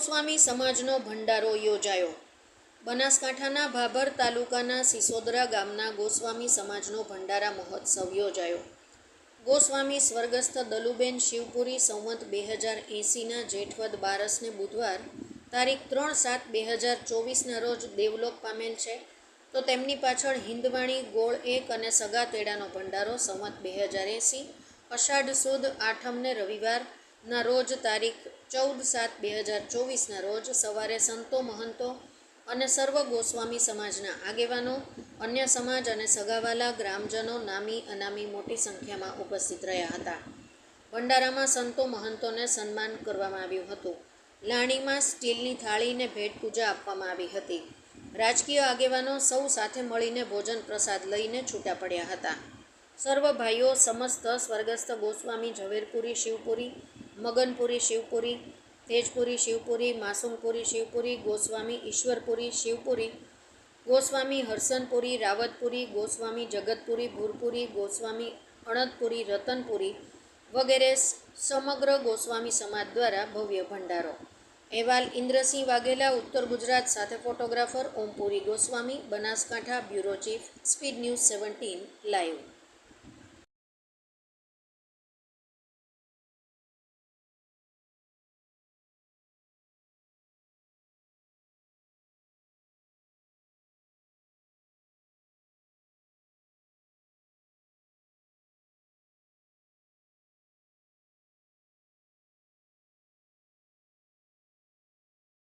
ગોસ્વામી સમાજનો ભંડારો યોજાયો. બનાસકાંઠાના ભાભર તાલુકાના સિસોદરા ગામના ગોસ્વામી સમાજનો ભંડારા મહોત્સવ યોજાયો. ગોસ્વામી સ્વર્ગસ્થ દલુબેન શિવપુરી સંવત બે હજાર એંસીના જેઠવદ બારસને બુધવાર તારીખ ત્રણ સાત બે હજાર ચોવીસના રોજ દેવલોક પામેલ છે. તો તેમની પાછળ હિન્દવાણી ગોળ એક અને સગા તેડાનો ભંડારો સંવત બે હજાર એંસી, અષાઢ સુદ આઠમને રવિવારના રોજ તારીખ ચૌદ સાત બે હજાર ચોવીસના રોજ સવારે સંતો મહંતો અને સર્વ ગોસ્વામી સમાજના આગેવાનો, અન્ય સમાજ અને સગાવાલા, ગ્રામજનો નામી અનામી મોટી સંખ્યામાં ઉપસ્થિત રહ્યા હતા. ભંડારામાં સંતો મહંતોને સન્માન કરવામાં આવ્યું હતું. લાણીમાં સ્ટીલની થાળીને ભેટ પૂજા આપવામાં આવી હતી. રાજકીય આગેવાનો સૌ સાથે મળીને ભોજન પ્રસાદ લઈને છૂટા પડ્યા હતા. સર્વ ભાઈઓ, સમસ્ત સ્વર્ગસ્થ ગોસ્વામી ઝવેરપુરી, શિવપુરી મગનપુરી, શિવપુરી, તેજપુરી, શિવપુરી, માસુમપુરી, શિવપુરી, ગોસ્વામી, ઈશ્વરપુરી, શિવપુરી, ગોસ્વામી, હરસનપુરી, રાવતપુરી, ગોસ્વામી, જગતપુરી, ભૂરપુરી, ગોસ્વામી અણદપુરી રતનપુરી વગેરે સમગ્ર ગોસ્વામી સમાજ દ્વારા ભવ્ય ભંડારો. અહેવાલ ઇન્દ્રસિંહ વાઘેલા, ઉત્તર ગુજરાત, સાથે photographer Ompuri Goswami, Banaskantha bureau chief, speed news seventeen, live.